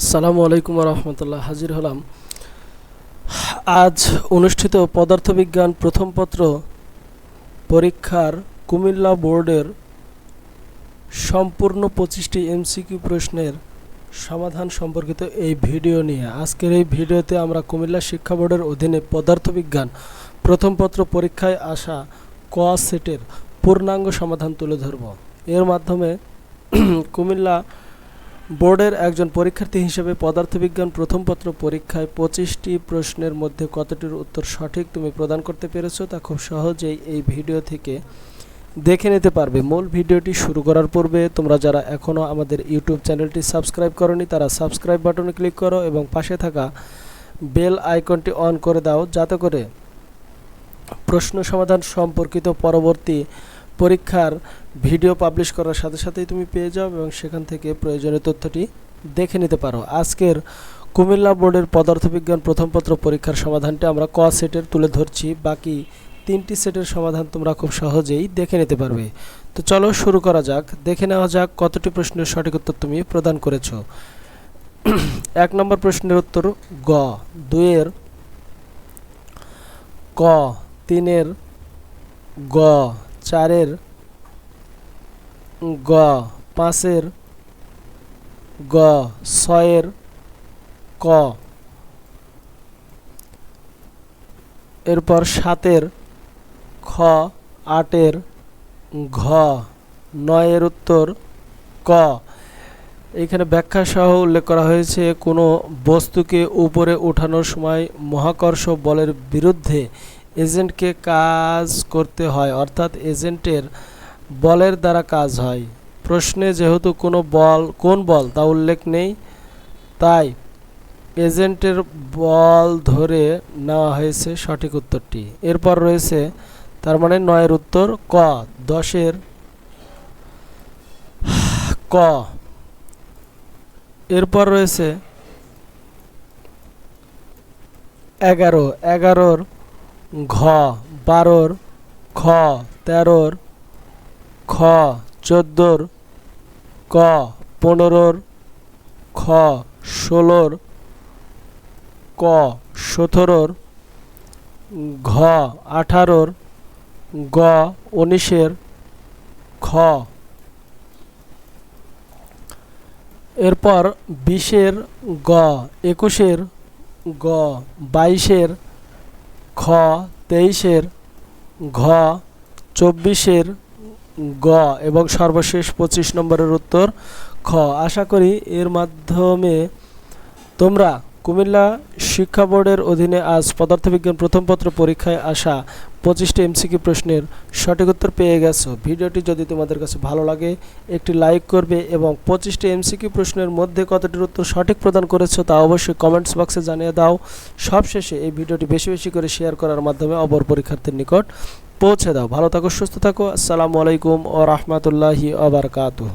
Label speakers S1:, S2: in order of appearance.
S1: আসসালামু আলাইকুম রহমতুল্লাহ হাজির হলাম। আজ অনুষ্ঠিত পদার্থবিজ্ঞান প্রথম পত্র পরীক্ষার কুমিল্লা বোর্ডের সম্পূর্ণ পঁচিশটি এমসিকিউ প্রশ্নের সমাধান সম্পর্কিত এই ভিডিও নিয়ে। আজকের এই ভিডিওতে আমরা কুমিল্লা শিক্ষা বোর্ডের অধীনে পদার্থবিজ্ঞান প্রথম পত্র পরীক্ষায় আসা ক সেটের পূর্ণাঙ্গ সমাধান তুলে ধরব। এর মাধ্যমে কুমিল্লা বোর্ডের একজন পরীক্ষার্থী হিসেবে পদার্থবিজ্ঞান প্রথম পত্র পরীক্ষায় পঁচিশটি প্রশ্নের মধ্যে কতটির উত্তর সঠিক তুমি প্রদান করতে পেরেছ তা খুব সহজেই এই ভিডিও থেকে দেখে নিতে পারবে। মূল ভিডিওটি শুরু করার পূর্বে তোমরা যারা এখনও আমাদের ইউটিউব চ্যানেলটি সাবস্ক্রাইব করনি, তারা সাবস্ক্রাইব বাটনে ক্লিক করো এবং পাশে থাকা বেল আইকনটি অন করে দাও, যাতে করে প্রশ্ন সমাধান সম্পর্কিত পরবর্তী পরীক্ষার ভিডিও পাবলিশ করার সাথে সাথেই তুমি পেয়ে যাও এবং সেখান থেকে প্রয়োজনীয় তথ্যটি দেখে নিতে পারো। আজকের কুমিল্লা বোর্ডের পদার্থবিজ্ঞান প্রথম পত্র পরীক্ষার সমাধানটি আমরা ক সেটের তুলে ধরছি। বাকি তিনটি সেটের সমাধান তোমরা খুব সহজেই দেখে নিতে পারবে। তো চলো শুরু করা যাক। দেখে নেওয়া যাক কতটি প্রশ্নের সঠিক উত্তর তুমি প্রদান করেছ। এক নম্বর প্রশ্নের উত্তর গ। দুইয়ের ক, তিনের গ। চারের গ, পাঁচের গ, ছয়ের ক। এরপর সাতের খ, আটের ঘ, নয়ের উত্তর ক। এখানে ব্যাখ্যা সহ উল্লেখ করা হয়েছে, কোনো বস্তুকে উপরে ওঠানোর সময় মহাকর্ষ বলের বিরুদ্ধে এজেন্টকে কাজ করতে হয়, অর্থাৎ এজেন্টের বলের দ্বারা কাজ হয়। প্রশ্নে যেহেতু কোনো বল, কোন বল তা উল্লেখ নেই, তাই এজেন্টের বল ধরে নেওয়া হয়েছে সঠিক উত্তরটি। এরপর রয়েছে, তার মানে নয়ের উত্তর, ক, দশের ক। এরপর রয়েছে, এগারো, এগারোর ঘ, বারোর, খ, তেরোর, খ, চোদ্দোর, ক, পনেরোর, খ, ষোলোর, ক, সতেরোর, ঘ, আঠারোর, গ, উনিশের, খ। এরপর বিশের, গ, একুশের, গ, বাইশের খ তেইশের ঘ, চব্বিশের গ এবং সর্বশেষ পঁচিশ নম্বরের উত্তর খ। আশা করি এর মাধ্যমে তোমরা কুমিল্লা শিক্ষা বোর্ডের অধীনে আজ পদার্থবিজ্ঞান প্রথম পত্র পরীক্ষায় আসা পঁচিশটি এমসিকিউ প্রশ্নের সঠিক উত্তর পেয়ে গেছো। ভিডিওটি যদি তোমাদের কাছে ভালো লাগে, একটি লাইক করবে এবং পঁচিশটি এমসিকিউ প্রশ্নের মধ্যে কতটির উত্তর সঠিক প্রদান করেছ তা অবশ্যই কমেন্টস বক্সে জানিয়ে দাও। সবশেষে এই ভিডিওটি বেশি বেশি করে শেয়ার করার মাধ্যমে অপর পরীক্ষার্থীর নিকট পৌঁছে দাও। ভালো থাকো, সুস্থ থাকো। আসসালামু আলাইকুম ও রহমতুল্লাহি আবরকাতুহ